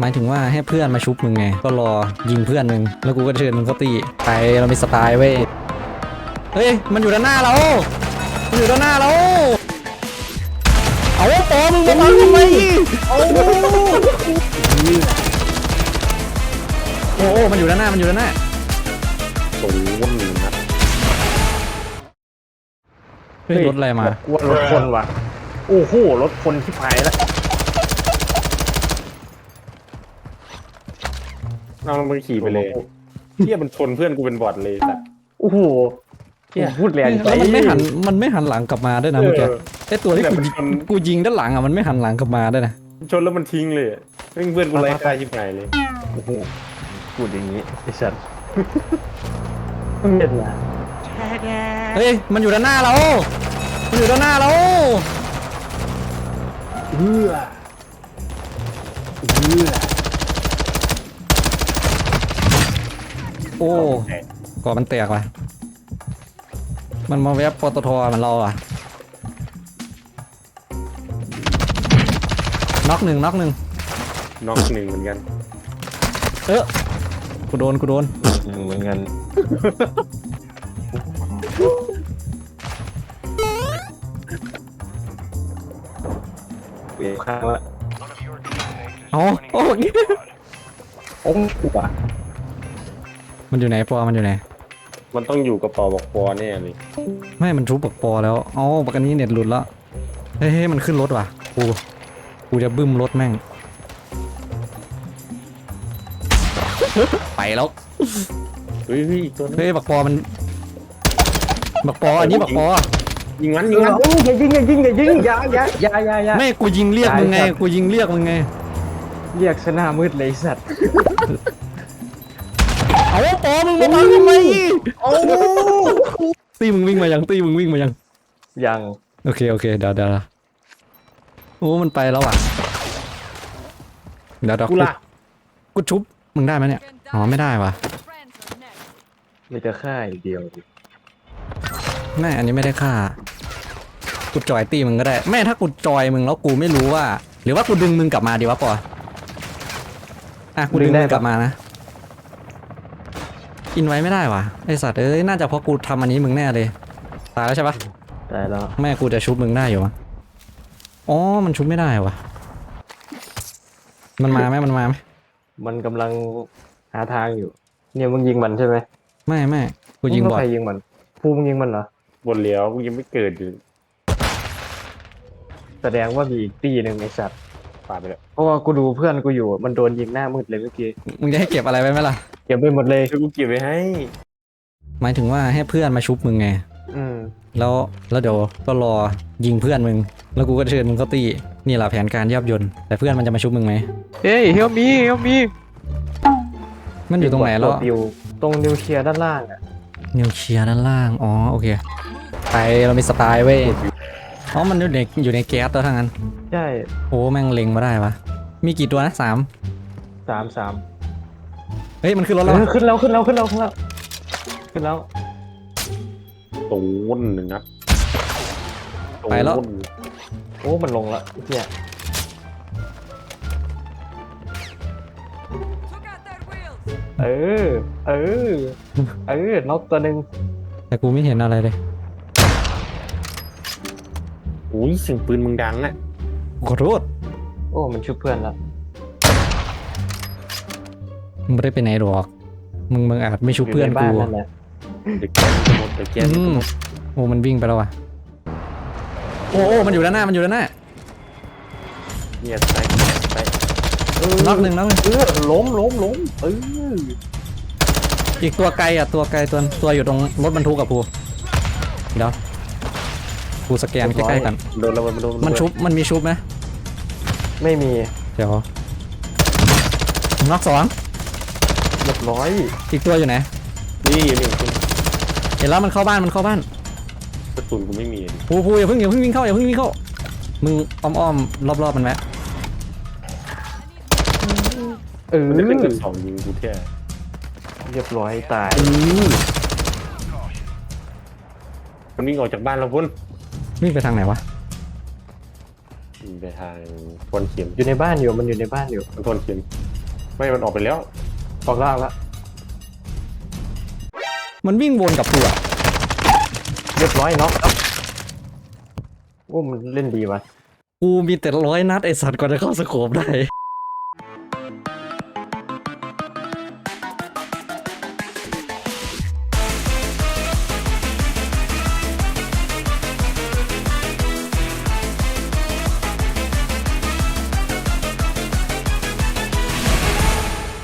หมายถึงว่าให้เพื่อนมาชุบมึงไง ก็รอยิงเพื่อนมึง แล้วกูก็เชิญมึงเข้าตีไปเรามีสไตล์เว้ย เฮ้ย มันอยู่ด้านหน้าเรา มันอยู่ด้านหน้าเรา เอาปอมึงมาบังทำไมโอ้โหโอ้โหมันอยู่ด้านหน้า มันอยู่ด้านหน้าตูนหนึ่งนัดเฮ้ยรถอะไรมากวนรถคนว่ะ โอ้โห รถคนที่ไปแล้ว เอามันขี่ไปเลยเที่ยมันชนเพื่อนกูเป็นบอดเลยสัตว์โอ้โหเหี้ยพูดแรงแล้วมันไม่หันมันไม่หันหลังกลับมาด้วยนะเมื่อกี้เออไอตัวที่กูแต่มันชนกูยิงด้านหลังอะมันไม่หันหลังกลับมาด้วยนะชนแล้วมันทิ้งเลยเพื่อนเพื่อนกูไล่ฆ่าชิบหายเลยโอ้โหพูดอย่างนี้ไอ้สัตว์มึงเห็นนะเฮ้ยมันอยู่ด้านหน้าเรา มันอยู่ด้านหน้าเราเอื้อเอื้อ โอ้ก่อมันแตกว่ะ มันมาแวบปตทมันเราอะน็อกหนึ่งน็อกหนึ่งน็อกหนึ่งเหมือนกัน เออกูโดนกูโดนเหมือนกันเบียข้างละอ๋อโอ้ยโอ้งกูอะ มันอยู่ไหนปอมันอยู่ไหน มันต้องอยู่กับปอบอกปอแน่เลยไม่มันทุบปักปอแล้วอ๋อปักอันนี้เน็ตหลุดแล้วเฮ้ยเฮ้ยมันขึ้นรถว่ะกูกูจะบึ้มรถแม่ง ไปแล้วเฮ้ยเฮ้ยอีกตัวนึงเฮ้ยบักปอมันบักปออันนี้บักปอยิงมันเอยิงอมันโอ้ยอย่ายิงอย่ายิงอย่ายิงอย่าอย่าอย่าอย่าอย่าไม่กูยิงเรียกมึงไงได้ครับกูยิงเรียกมึงไง เรียกชนะมืดเลยไอ้สัตว์ เอาปอมึงมาบังทำไมโอ้ตีมึงวิ่งมายังตีมึงวิ่งมายัง ยัง โอเคโอเคเดี๋ยวเดี๋ยวโอ้มันไปแล้วอะเดี๋ยวเดี๋ยวกูละกูชุบมึงได้ไหมเนี่ยอ๋อไม่ได้ว่ะมีแต่ค่ายเดียวไม่อันนี้ไม่ได้ฆ่ากูจอยตีมึงก็ได้แม่ถ้ากูจอยมึงแล้วกูไม่รู้ว่า หรือว่ากูดึงมึงกลับมาดีวะปออะกูดึงมึงกลับมานะ อินไว้ไม่ได้ว่ะไอสัตว์เอ้ยน่าจะเพราะกูทำอันนี้มึงแน่เลย ตายแล้วใช่ปะตายแล้วแม่กูจะชุบมึงได้อยู่วะอ๋อมันชุบไม่ได้วะมันมาไหมมันมาไหมมันกำลังหาทางอยู่ เนี่ยมึงยิงมันใช่ไหมไม่ไม่กูยิงบอดใครยิงมันภูมิยิงมันเหรอบนเหลียวกูยังไม่เกิดอยู่แสดงว่ามีอีกตีหนึ่งไอ้สัตว์ปาดไปแล้วเพราะว่ากูดูเพื่อนกูอยู่ มันโดนยิงหน้ามืดเลยเมื่อกี้มึงจะให้เก็บอะไรไว้ไหมล่ะ เก็บไปหมดเลยคือกูเก็บไว้ให้ หมายถึงว่าให้เพื่อนมาชุบมึงไง อืมแล้วแล้วเดี๋ยวก็รอยิงเพื่อนมึง แล้วกูก็เชิญมึงเข้าตีนี่แหละแผนการยับยนต์แต่เพื่อนมันจะมาชุบมึงไหม เฮ้ยเฮลมีเฮลมีมันอยู่ตรงไหนแล้วอยู่ตรงนิวเคลียร์ด้านล่างอะนิวเคลียร์ด้านล่าง อ๋อโอเค ไปเรามีสไตล์เว้ยอ๋อมันอยู่ในอยู่ในแก๊สตัวทั้งนั้น ใช่ โอ้แม่งเล็งมาได้วะมีกี่ตัวนะสามสามสาม เฮ้ยมันขึ้นรถเอแล้วอขึ้นแล้วขึ้นแล้วขึ้นแล้วขึ้นแล้วขึ้นแล้วตูนหนึ่งนัดตูนไปแล้ว โอ้มันลงละเนี่ยเออ เออ เออนกตัวหนึ่งแต่กูไม่เห็นอะไรเลยอุ้ยเสียงปืนมึงดังอะขอโทษโอ้มันชุบเพื่อนละ มึงไม่ได้ไปไหนหรอก มึงมึงอาจไม่ชุบเพื่อนยู่ใบ้ากูนั่นแหละเด็กแก่จะหมดเด็กแก่อืจะมหมดโอ้มันวิ่งไปแล้วว่ะโอ้โอ้มันอยู่ด้านหน้า มันอยู่ด้านหน้าเนี่ยไปไปน็อกหนึ่งน็อกหนึ่งเออล้มล้มล้มเอออีกตัวไกลอะตัวไกลตัวตัวอยู่ตรงรถบรรทุกกับกูเดี๋ยวกูสแกนใกล้ๆกันโดนระเบิดโดนระเบิดมันชุบมันมีชุบไหมไม่มีเดี๋ยวน็อกสอง เรียบร้อย อีกตัวอยู่ไหนนี่อยู่นี่คุณเห็นแล้วมันเข้าบ้านมันเข้าบ้านกระสุนกูไม่มีดิพูพูอย่าเพิ่งอย่าเพิ่งวิ่งเข้าอย่าเพิ่งวิ่งเข้ามึงอ้อมๆรอบๆมันแวะเออมันได้เป็นกระสองยิงกูแท้เรียบร้อยตายมันวิ่งออกจากบ้านแล้วพุ่นวิ่งไปทางไหนวะวิ่งไปทางทวนเข็มอยู่ในบ้านอยู่มันอยู่ในบ้านอยู่ทวนเข็มไม่มันออกไปแล้ว ออกล่างแล้วมันวิ่งวนกับกูอะเรียบร้อยเนาะโอ้มันเล่นดีวะกูมีแต่ร้อยนัดไอสัตว์กว่าจะเข้าสโคปได้